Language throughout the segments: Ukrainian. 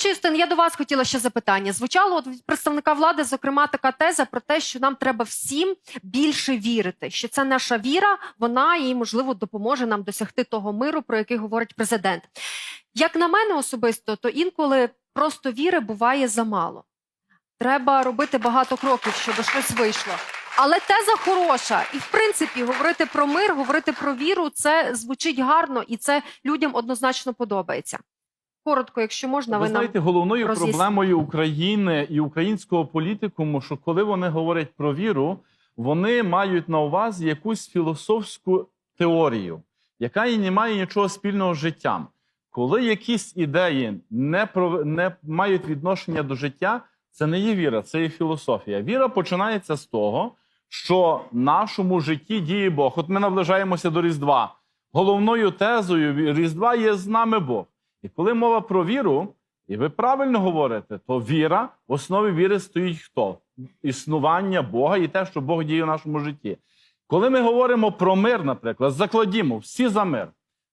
Отче Юстин, я до вас хотіла ще запитання. Звучало от від представника влади, зокрема, така теза про те, що нам треба всім більше вірити. Що це наша віра, вона і можливо допоможе нам досягти того миру, про який говорить президент. Як на мене особисто, то інколи просто віри буває замало. Треба робити багато кроків, щоб щось вийшло. Але теза хороша, і в принципі говорити про мир, говорити про віру, це звучить гарно, і це людям однозначно подобається. Коротко, якщо можна, ви, Ви нам знаєте, головною роз'ясніть. проблемою України і українського політикуму, що коли вони говорять про віру, вони мають на увазі якусь філософську теорію, яка і не має нічого спільного з життям. Коли якісь ідеї не, про, не мають відношення до життя, це не є віра, це є філософія. Віра починається з того, що в нашому житті діє Бог. От ми наближаємося до Різдва. Головною тезою Різдва є з нами Бог. І коли мова про віру, і ви правильно говорите, то віра, в основі віри стоїть хто? Існування Бога і те, що Бог діє в нашому житті. Коли ми говоримо про мир, наприклад, закладімо всі за мир,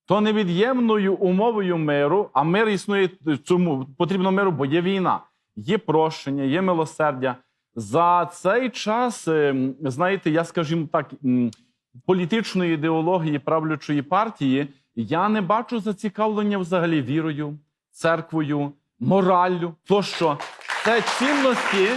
то невід'ємною умовою миру, а мир існує цьому потрібно миру, бо є війна, є прощення, є милосердя. За цей час, ем, знаєте, я скажімо так, політичної ідеології правлячої партії, я не бачу зацікавлення взагалі вірою, церквою, мораллю. То що це цінності,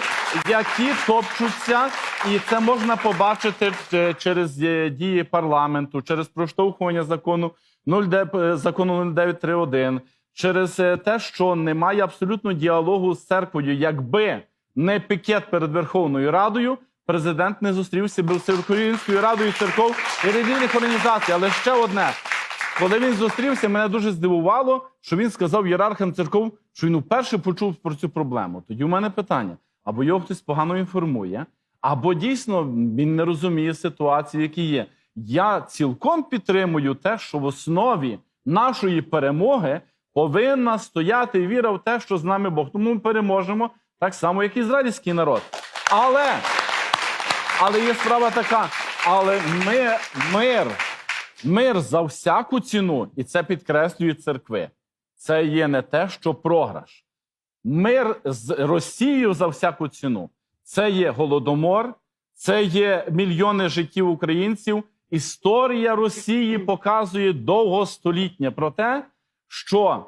які топчуться, і це можна побачити е, через е, дії парламенту, через проштовхування закону 09, е, закону 0931, через те, що немає абсолютно діалогу з церквою, якби не пікет перед Верховною Радою. Президент не зустрівся би з Всеукраїнською радою церков і релігійних організацій. Але ще одне: коли він зустрівся, мене дуже здивувало, що він сказав ієрархам церков, що він вперше почув про цю проблему. Тоді у мене питання: або його хтось погано інформує, або дійсно він не розуміє ситуації, які є. Я цілком підтримую те, що в основі нашої перемоги повинна стояти віра в те, що з нами Бог. Тому ми переможемо так само, як ізраїльський народ. Але, але є справа така: але ми, мир, мир за всяку ціну, і це підкреслюють церкви. Це є не те, що програш. Мир з Росією за всяку ціну. Це є голодомор, це є мільйони життів українців. Історія Росії показує довгостолітнє про те, що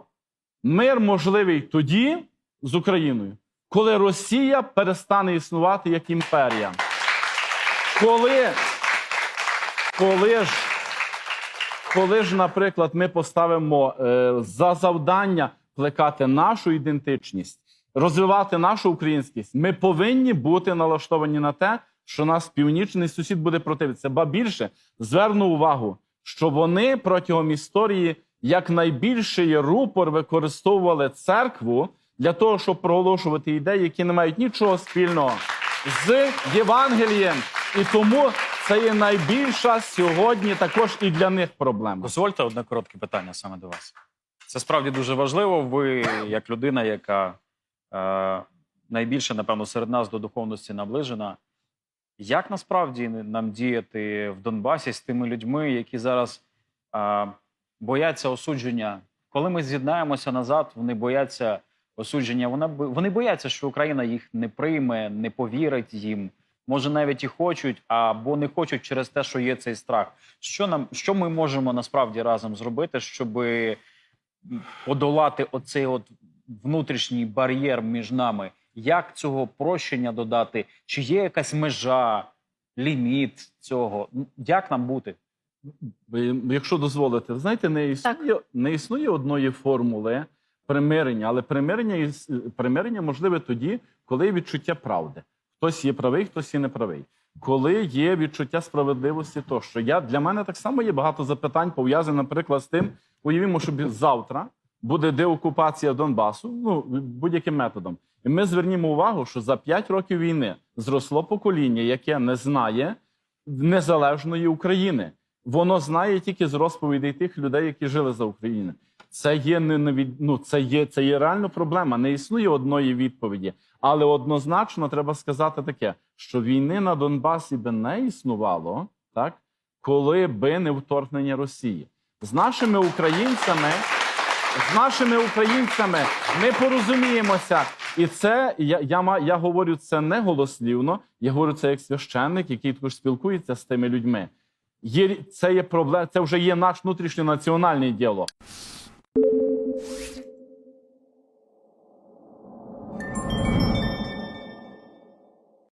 мир можливий тоді з Україною, коли Росія перестане існувати як імперія. Коли, коли ж коли ж, наприклад, ми поставимо е, за завдання плекати нашу ідентичність, розвивати нашу українськість, ми повинні бути налаштовані на те, що нас північний сусід буде противитися. Ба більше зверну увагу, що вони протягом історії як найбільший рупор використовували церкву для того, щоб проголошувати ідеї, які не мають нічого спільного з Євангелієм. І тому це є найбільша сьогодні також і для них проблема. Дозвольте одне коротке питання саме до вас. Це справді дуже важливо. Ви, як людина, яка е, найбільше, напевно, серед нас до духовності наближена. Як насправді нам діяти в Донбасі з тими людьми, які зараз е, бояться осудження? Коли ми з'єднаємося назад, вони бояться осудження. Вона вони бояться, що Україна їх не прийме, не повірить їм. Може, навіть і хочуть, або не хочуть через те, що є цей страх. Що нам що ми можемо насправді разом зробити, щоб подолати оцей от внутрішній бар'єр між нами? Як цього прощення додати? Чи є якась межа, ліміт цього? Як нам бути? Якщо дозволите, знаєте, не існує, не існує одної формули примирення, але примирення, примирення можливе тоді, коли є відчуття правди. Хтось є правий, хтось є неправий. Коли є відчуття справедливості, то що я для мене так само є багато запитань, пов'язаних, наприклад, з тим, уявімо, що завтра буде деокупація Донбасу, ну будь-яким методом. І ми звернімо увагу, що за 5 років війни зросло покоління, яке не знає незалежної України. Воно знає тільки з розповідей тих людей, які жили за Україну. Це є не ну, це є це є реальна проблема. Не існує одної відповіді, але однозначно треба сказати таке, що війни на Донбасі би не існувало, так коли би не вторгнення Росії з нашими українцями. з нашими українцями ми порозуміємося. І це я, я, я говорю це не голослівно, я говорю це як священник, який також спілкується з тими людьми. Є, це є проблема, це вже є наш внутрішньонаціональний діалог.